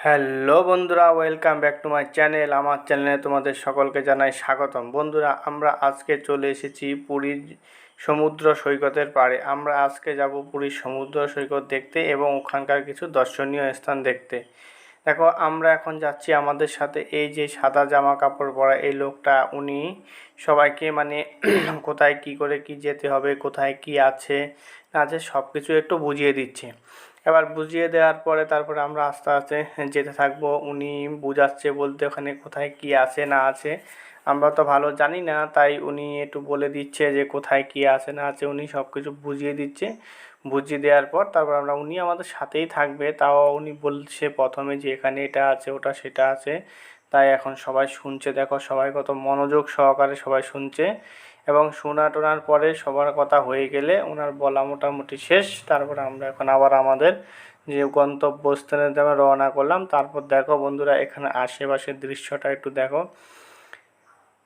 Hello বন্ধুরা, welcome back to my channel. আমার চ্যানেলে তোমাদের সকলকে জানাই স্বাগতম। বন্ধুরা, আমরা আজকে চলে এসেছি পুরীর সমুদ্র সৈকতের পাড়ে। আমরা আজকে যাব পুরীর সমুদ্র সৈকত দেখতে এবং ওখানকার কিছু দর্শনীয় স্থান দেখতে। দেখো, আমরা এখন যাচ্ছি আমাদের সাথে এই যে সাদা জামা কাপড় পরা এই লোকটা, উনি সবাইকে মানে কোথায় কি করে কি যেতে হবে, কোথায় কি আছে, না আছে সব কিছু একটু বুঝিয়ে দিচ্ছে। এবার বুঝিয়ে দেওয়ার পরে তারপরে আমরা আস্তে আস্তে যেতে থাকব। উনি বুঝাচ্ছে বলতে ওখানে কোথায় কি আছে না আছে। আমরা তো ভালো জানি না, তাই উনি একটু বলে দিচ্ছে যে কোথায় কি আছে না আছে। উনি সব কিছু বুঝিয়ে দিচ্ছে। বুঝিয়ে দেওয়ার পর তারপর আমরা, উনি আমাদের সাথেই থাকবে। তাও উনি বলছে প্রথমে যে এখানে এটা আছে, ওটা সেটা আছে। তাই এখন সবাই শুনছে। দেখো সবাই কত মনোযোগ সহকারে সবাই শুনছে এবং শোনা টোনার পরে সবার কথা হয়ে গেলে ওনার বলা মোটামুটি শেষ। তারপরে আমরা এখন আবার আমাদের যে গন্তব্যস্থানে আমরা রওনা করলাম, তারপর দেখো বন্ধুরা এখানে আশেপাশের দৃশ্যটা একটু দেখো।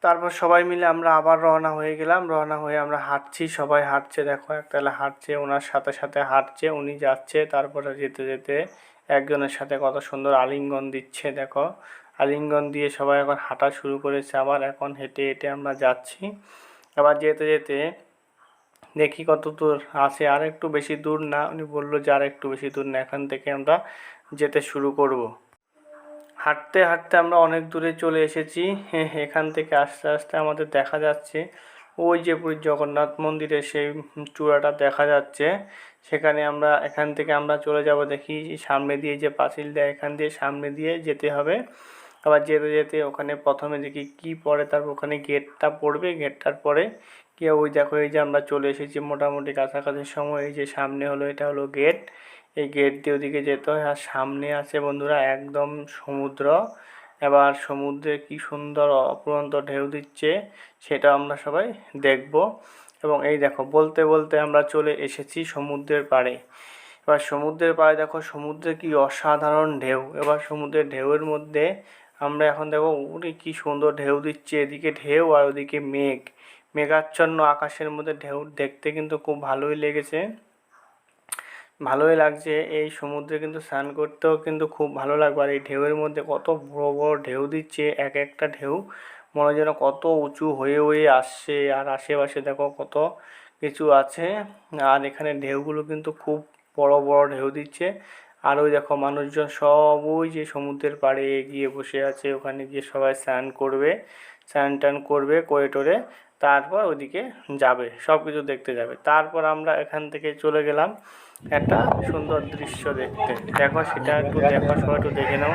তারপর সবাই মিলে আমরা আবার রওনা হয়ে গেলাম। রওনা হয়ে আমরা হাঁটছি, সবাই হাঁটছে। দেখো একতালা হাঁটছে, ওনার সাথে সাথে হাঁটছে, উনি যাচ্ছে। তারপরে যেতে যেতে একজনের সাথে কত সুন্দর আলিঙ্গন দিচ্ছে, দেখো। আলিঙ্গন দিয়ে সবাই এখন হাঁটা শুরু করেছে। আবার এখন হেঁটে হেঁটে আমরা যাচ্ছি। আবার যেতে যেতে দেখি কত দূর আছে। আর একটু বেশি দূর না, উনি বলল যে আর একটু বেশি দূর না, এখান থেকে আমরা যেতে শুরু করব। হাঁটতে হাঁটতে আমরা অনেক দূরে চলে এসেছি। এখান থেকে আস্তে আস্তে আমাদের দেখা যাচ্ছে। ওই যে পুরীর জগন্নাথ মন্দিরের সেই চূড়াটা দেখা যাচ্ছে। সেখানে আমরা, এখান থেকে আমরা চলে যাব দেখি সামনে দিয়ে যে পাঁচিল দেয় এখান দিয়ে সামনে দিয়ে যেতে হবে। আবার যেতে যেতে ওখানে প্রথমে দেখি কি পড়ে, তারপর ওখানে গেটটা পড়বে গেটটার পরে কি ওই দেখো এই যে আমরা চলে এসেছি মোটামুটি কাছাকাছি সময়, এই যে সামনে হলো, এটা হলো গেট এই গেট দিয়ে ওদিকে যেতে হয়। আর সামনে আছে বন্ধুরা একদম সমুদ্র, এবার সমুদ্রে কি সুন্দর অপুরন্ত ঢেউ দিচ্ছে, সেটা আমরা সবাই দেখব। এবং এই দেখো, বলতে বলতে আমরা চলে এসেছি সমুদ্রের পাড়ে। এবার সমুদ্রের পাড়ে দেখো, সমুদ্রে কি অসাধারণ ঢেউ। এবার সমুদ্রের ঢেউয়ের মধ্যে আমরা এখন দেখো উনি কি সুন্দর ঢেউ দিচ্ছে। এদিকে ঢেউ আর ওদিকে মেঘ। মেঘাচ্ছন্ন আকাশের মধ্যে ঢেউ দেখতে কিন্তু খুব ভালোই লেগেছে। ভালোই লাগছে। এই সমুদ্রে কিন্তু স্নান করতেও কিন্তু খুব ভালো লাগবে। আর এই ঢেউয়ের মধ্যে কত বড় বড় ঢেউ দিচ্ছে। এক একটা ঢেউ মনে যেন কত উঁচু হয়ে হয়ে আসছে। আর আশেপাশে দেখো কত কিছু আছে। আর এখানে ঢেউগুলো কিন্তু খুব বড় বড় ঢেউ দিচ্ছে। আর ওই দেখো মানুষজন সব ওই যে সমুদ্রের পাড়ে গিয়ে বসে আছে, ওখানে গিয়ে সবাই স্নান করবে, স্নান টান করবে, করে টোরে তারপর ওদিকে যাবে সব কিছু দেখতে যাবে। তারপর আমরা এখান থেকে চলে গেলাম একটা সুন্দর দৃশ্য দেখতে। দেখো সেটা একটু দেখো, সবাই একটু দেখে নাও।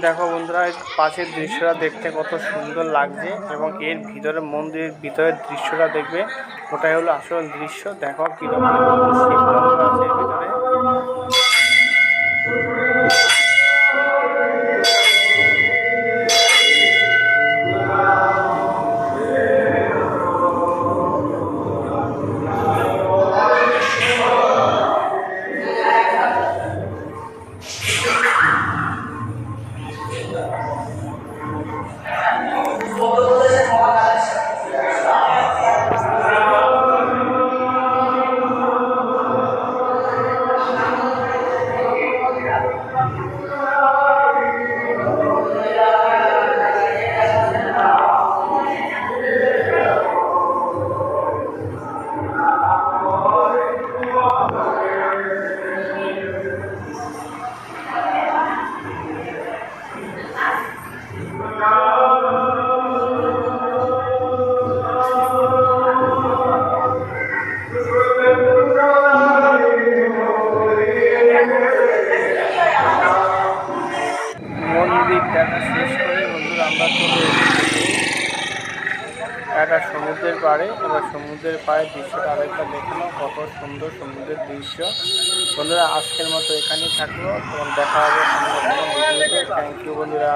দেখো বন্ধুরা পাশের দৃশ্যটা দেখতে কত সুন্দর লাগছে এবং এর ভিতরে মন্দিরের ভিতরের দৃশ্যটা দেখবে। ওটাই হলো আসল দৃশ্য। দেখো কীরকম আছে দেখা শেষ করে বন্ধুরা আমরা চলে একটা সমুদ্রের পাড়ে। এবার সমুদ্রের পাড়ে দৃশ্যটা আরেকটা দেখানো। কত সুন্দর সমুদ্রের দৃশ্য। বন্ধুরা, আজকের মতো এখানেই থাকল তোমার দেখা হবে থ্যাংক ইউ বন্ধুরা।